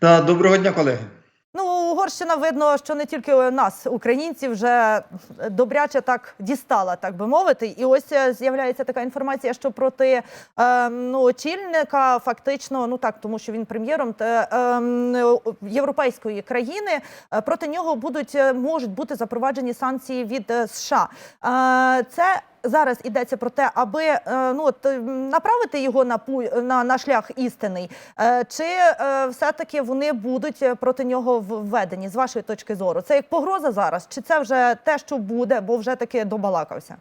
Та доброго дня, колеги. Ну, Угорщина видно, що не тільки нас, українців, вже добряче так дістала, так би мовити. І ось е, з'являється така інформація, що проти е, ну, очільника фактично, ну так, тому що він прем'єром та, е, європейської країни, е, проти нього будуть е, можуть бути запроваджені санкції від е, США. Е, це зараз йдеться про те, аби е, ну от е, направити його на на, на шлях істинний, Е, чи е, все-таки вони будуть проти нього введені з вашої точки зору? Це як погроза зараз, чи це вже те, що буде, бо вже таки добалакався?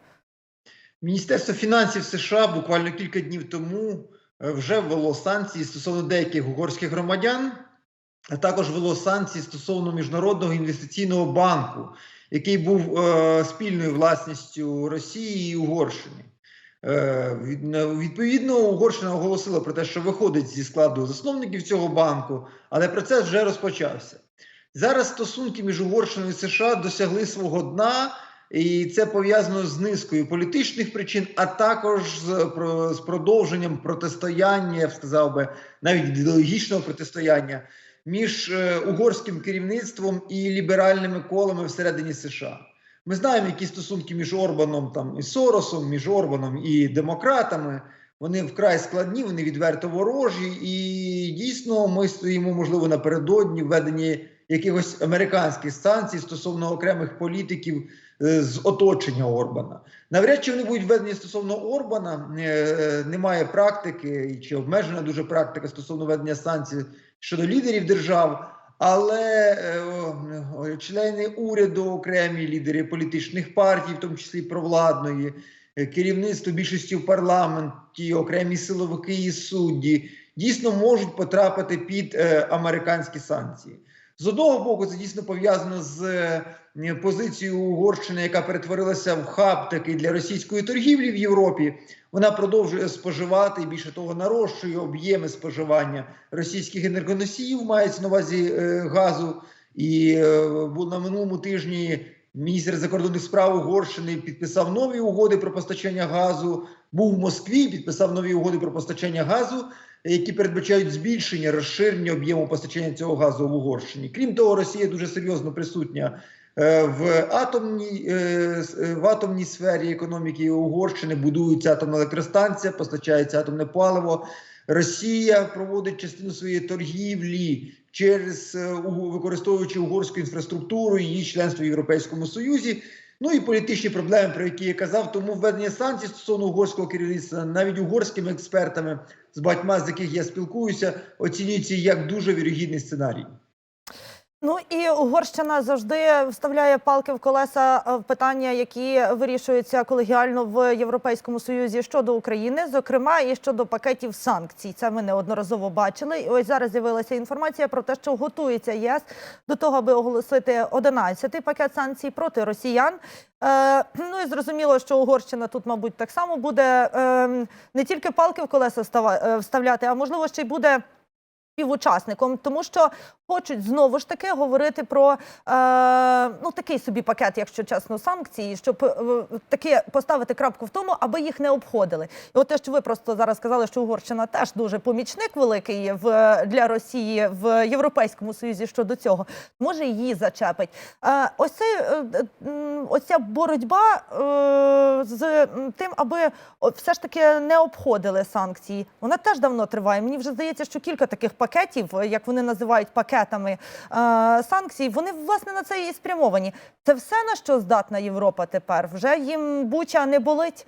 Міністерство фінансів США буквально кілька днів тому вже ввело санкції стосовно деяких угорських громадян, а також ввело санкції стосовно міжнародного інвестиційного банку, який був е, спільною власністю Росії і Угорщини. Е, відповідно, Угорщина оголосила про те, що виходить зі складу засновників цього банку, але процес вже розпочався. Зараз стосунки між Угорщиною і США досягли свого дна. І це пов'язано з низкою політичних причин, а також з, про- з продовженням протистояння, я б сказав би, навіть ідеологічного протистояння між е, угорським керівництвом і ліберальними колами всередині США. Ми знаємо, які стосунки між Орбаном там і Соросом, між Орбаном і демократами. Вони вкрай складні, вони відверто ворожі, і дійсно ми стоїмо, можливо, напередодні введення якихось американських санкцій стосовно окремих політиків е, з оточення Орбана. Навряд чи вони будуть введені стосовно Орбана. Е, е, Немає практики чи обмежена дуже практика стосовно введення санкцій щодо лідерів держав. Але е, члени уряду, окремі лідери політичних партій, в тому числі провладної, керівництво більшості в парламенті, окремі силовики і судді, дійсно можуть потрапити під е, американські санкції. З одного боку, це дійсно пов'язано з е, позицією Угорщини, яка перетворилася в хаб такий для російської торгівлі в Європі. Вона продовжує споживати і більше того, нарощує об'єми споживання російських енергоносіїв, мається на увазі е, газу. І е, на минулому тижні міністр закордонних справ Угорщини підписав нові угоди про постачання газу. Був в Москві, підписав нові угоди про постачання газу, які передбачають збільшення розширення об'єму постачання цього газу в Угорщині. Крім того, Росія дуже серйозно присутня е, в атомній е, е, в атомній сфері економіки Угорщини. Будується атомна електростанція, постачається атомне паливо. Росія проводить частину своєї торгівлі через використовуючи угорську інфраструктуру, її членство в Європейському Союзі. Ну і політичні проблеми, про які я казав, тому введення санкцій стосовно угорського керівництва, навіть угорськими експертами, з багатьма з яких я спілкуюся, оцінюється як дуже вірогідний сценарій. Ну і Угорщина завжди вставляє палки в колеса е, в питання, які вирішуються колегіально в Європейському Союзі щодо України, зокрема і щодо пакетів санкцій. Це ми неодноразово бачили. І ось зараз з'явилася інформація про те, що готується ЄС до того, аби оголосити 11-й пакет санкцій проти росіян. Е, ну і зрозуміло, що Угорщина тут, мабуть, так само буде е, не тільки палки в колеса е, вставляти, а можливо ще й буде співучасником, тому що хочуть знову ж таки говорити про е, ну такий собі пакет, якщо чесно, санкцій, щоб е, таки поставити крапку в тому, аби їх не обходили. І от те, що ви просто зараз сказали, що Угорщина теж дуже помічник великий в для Росії в Європейському Союзі щодо цього, може її зачепить. Е, ось цей е, ось боротьба е, з тим, аби все ж таки не обходили санкції. Вона теж давно триває. Мені вже здається, що кілька таких пакетів, е, як вони називають пакетами е, санкцій, вони власне на це і спрямовані. Це все на що здатна Європа тепер. Вже їм буча не болить.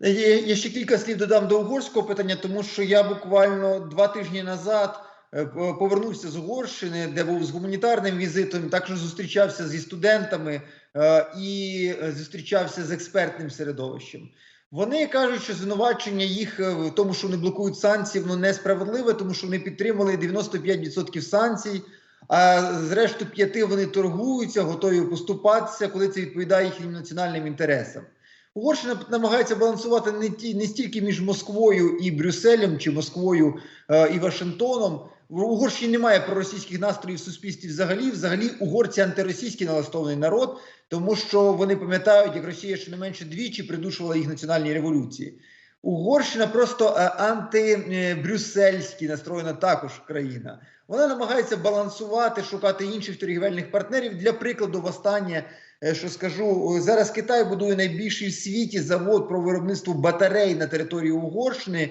Я, я ще кілька слів додам до угорського питання, тому що я буквально два тижні назад е, повернувся з Угорщини, де був з гуманітарним візитом, також зустрічався зі студентами е, і е, зустрічався з експертним середовищем. Вони кажуть, що звинувачення їх е, в тому, що вони блокують санкції, воно несправедливе, тому що вони підтримали 95% санкцій. А зрештою п'яти вони торгуються, готові поступатися, коли це відповідає їхнім національним інтересам. Угорщина намагається балансувати не ті не стільки між Москвою і Брюсселем, чи Москвою е, і Вашингтоном. В Угорщині немає проросійських настроїв в суспільстві взагалі. Взагалі, угорці антиросійський налаштований народ, тому що вони пам'ятають, як Росія щонайменше двічі придушувала їх національні революції. Угорщина просто е, антибрюссельськи настроєна також країна. Вона намагається балансувати, шукати інших торгівельних партнерів. Для прикладу, востаннє, що скажу, е, зараз Китай будує найбільший в світі завод про виробництво батарей на території Угорщини.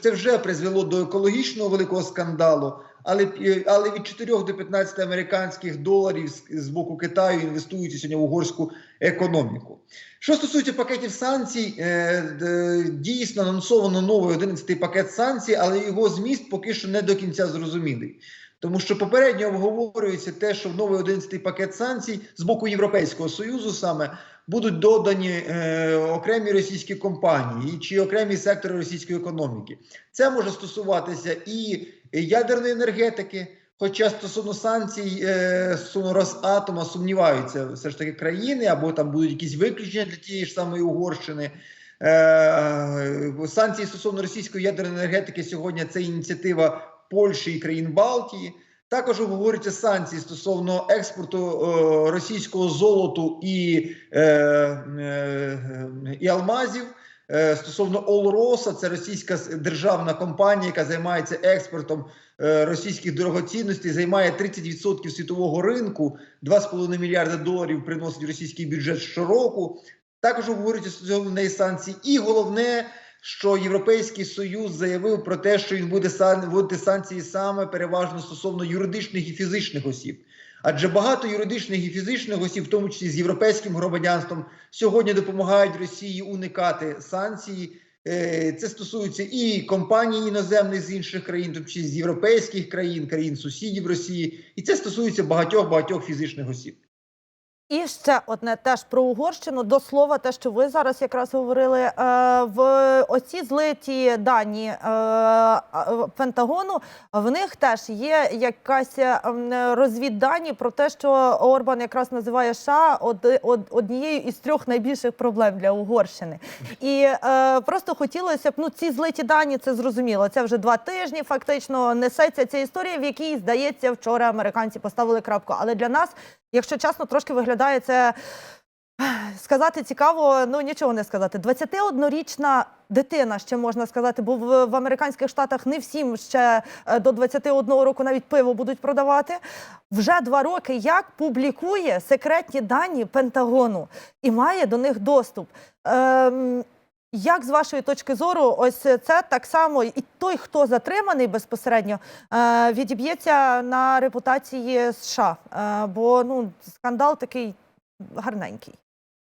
Це вже призвело до екологічного великого скандалу. Але, е, але від 4 до 15 американських доларів з, з боку Китаю інвестуються сьогодні в угорську економіку. Що стосується пакетів санкцій, е, дійсно анонсовано новий 11 пакет санкцій, але його зміст поки що не до кінця зрозумілий. Тому що попередньо обговорюється те, що в новий 11 пакет санкцій з боку Європейського Союзу саме будуть додані е, окремі російські компанії чи окремі сектори російської економіки. Це може стосуватися і ядерної енергетики. Хоча стосовно санкцій е, стосовно Росатома сумніваються все ж таки країни, або там будуть якісь виключення для тієї ж самої Угорщини. Е, санкції стосовно російської ядерної енергетики сьогодні це ініціатива Польщі і країн Балтії. Також говориться санкції стосовно експорту е, російського золоту і, е, е, і алмазів. Е, Стосовно Олроса, це російська державна компанія, яка займається експортом е, російських дорогоцінностей, займає 30% світового ринку, 2,5 мільярда доларів приносить російський бюджет щороку. Також говориться стосовно неї санкцій. І головне, що Європейський Союз заявив про те, що він буде вводити санкції саме переважно стосовно юридичних і фізичних осіб. Адже багато юридичних і фізичних осіб, в тому числі з європейським громадянством, сьогодні допомагають Росії уникати санкцій. Е, Це стосується і компаній іноземних з інших країн, числі з європейських країн, країн сусідів Росії, і це стосується багатьох багатьох фізичних осіб. І ще одне теж про Угорщину. До слова, те, що ви зараз якраз говорили, е, в оці злиті дані е, Пентагону. В них теж є якась е, розвіддані про те, що Орбан якраз називає США од- од- однією із трьох найбільших проблем для Угорщини. І е, просто хотілося б ну ці злиті дані, це зрозуміло. Це вже два тижні. Фактично несеться ця історія, в якій здається, вчора американці поставили крапку. Але для нас, якщо чесно, трошки виглядає це. Сказати цікаво, ну нічого не сказати. 21-річна дитина ще можна сказати, бо в, в американських штатах не всім ще е, до 21 року навіть пиво будуть продавати. Вже два роки як публікує секретні дані Пентагону і має до них доступ. Ем, як з вашої точки зору, ось це так само, і той, хто затриманий безпосередньо, е, відіб'ється на репутації США, е, бо ну скандал такий гарненький.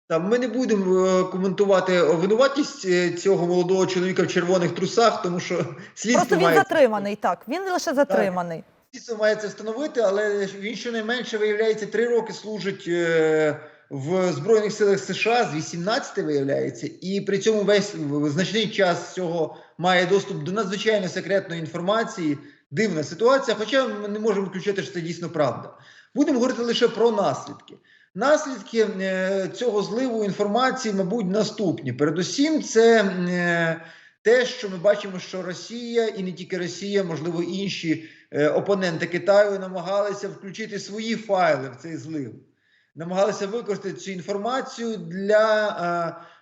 Та ми не будемо е, коментувати винуватість цього молодого чоловіка в червоних трусах, тому що слідство Просто він має затриманий. Так він лише затриманий. слідство має це встановити, але він щонайменше виявляється три роки служить в збройних силах США з 18 виявляється, і при цьому весь значний час цього має доступ до надзвичайно секретної інформації. Дивна ситуація, хоча ми не можемо виключати, що це дійсно правда. Будемо говорити лише про наслідки. Наслідки е, цього зливу інформації, мабуть, наступні. Передусім, це е, те, що ми бачимо, що Росія і не тільки Росія, можливо, інші е, опоненти Китаю намагалися включити свої файли в цей злив, намагалися використати цю інформацію для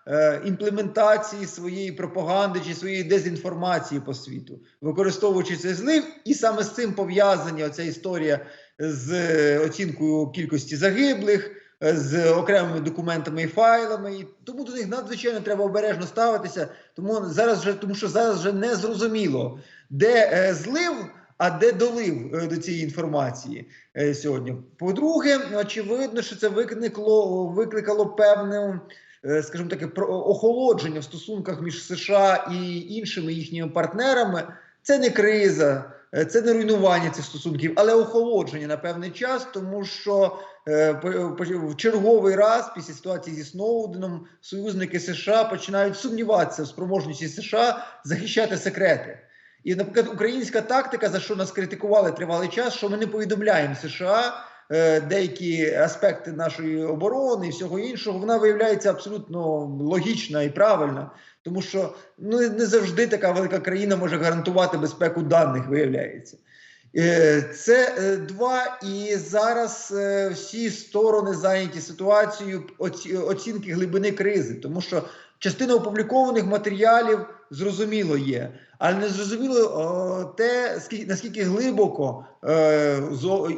е, е, імплементації своєї пропаганди чи своєї дезінформації по світу, використовуючи цей злив, і саме з цим пов'язані оця історія з е, оцінкою кількості загиблих. е, З окремими документами і файлами, і тому до них надзвичайно треба обережно ставитися. Тому зараз вже тому, що зараз вже не зрозуміло, де е, злив, а де долив е, до цієї інформації е, сьогодні. По-друге, очевидно, що це викликало, викликало певне, е, скажімо таке, охолодження в стосунках між США і іншими їхніми партнерами. Це не криза, це не руйнування цих стосунків, але охолодження на певний час, тому що в черговий раз після ситуації зі Сноуденом союзники США починають сумніватися в спроможності США захищати секрети. І, наприклад, українська тактика, за що нас критикували тривалий час, що ми не повідомляємо США е, деякі аспекти нашої оборони і всього іншого, вона виявляється абсолютно логічна і правильна, тому що ну не завжди така велика країна може гарантувати безпеку даних, виявляється. Е, Це е, два, і зараз е, всі сторони зайняті ситуацією оці- оцінки глибини кризи, тому що Частина опублікованих матеріалів зрозуміло є, але не зрозуміло те, скільки наскільки глибоко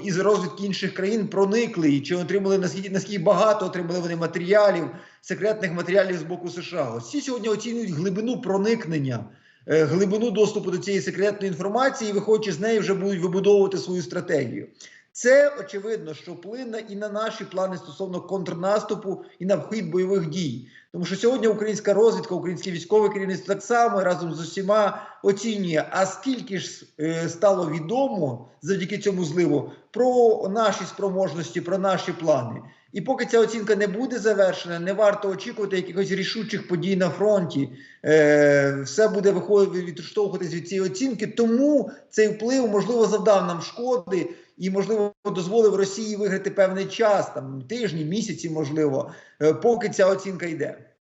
із розвідки інших країн проникли, і чи отримали наскільки наскільки багато отримали вони матеріалів, секретних матеріалів з боку США. Всі сьогодні оцінюють глибину проникнення, глибину доступу до цієї секретної інформації, і виходячи з неї, вже будуть вибудовувати свою стратегію. Це очевидно, що вплине і на наші плани стосовно контрнаступу, і на вхід бойових дій. Тому що сьогодні українська розвідка, українське військове керівництво так само разом з усіма оцінює, а скільки ж е, стало відомо завдяки цьому зливу про наші спроможності, про наші плани. І поки ця оцінка не буде завершена, не варто очікувати якихось рішучих подій на фронті. Е, все буде виходити відштовхуватись від цієї оцінки. Тому цей вплив можливо завдав нам шкоди і, можливо, дозволив Росії виграти певний час, там тижні, місяці, можливо, е, поки ця оцінка йде.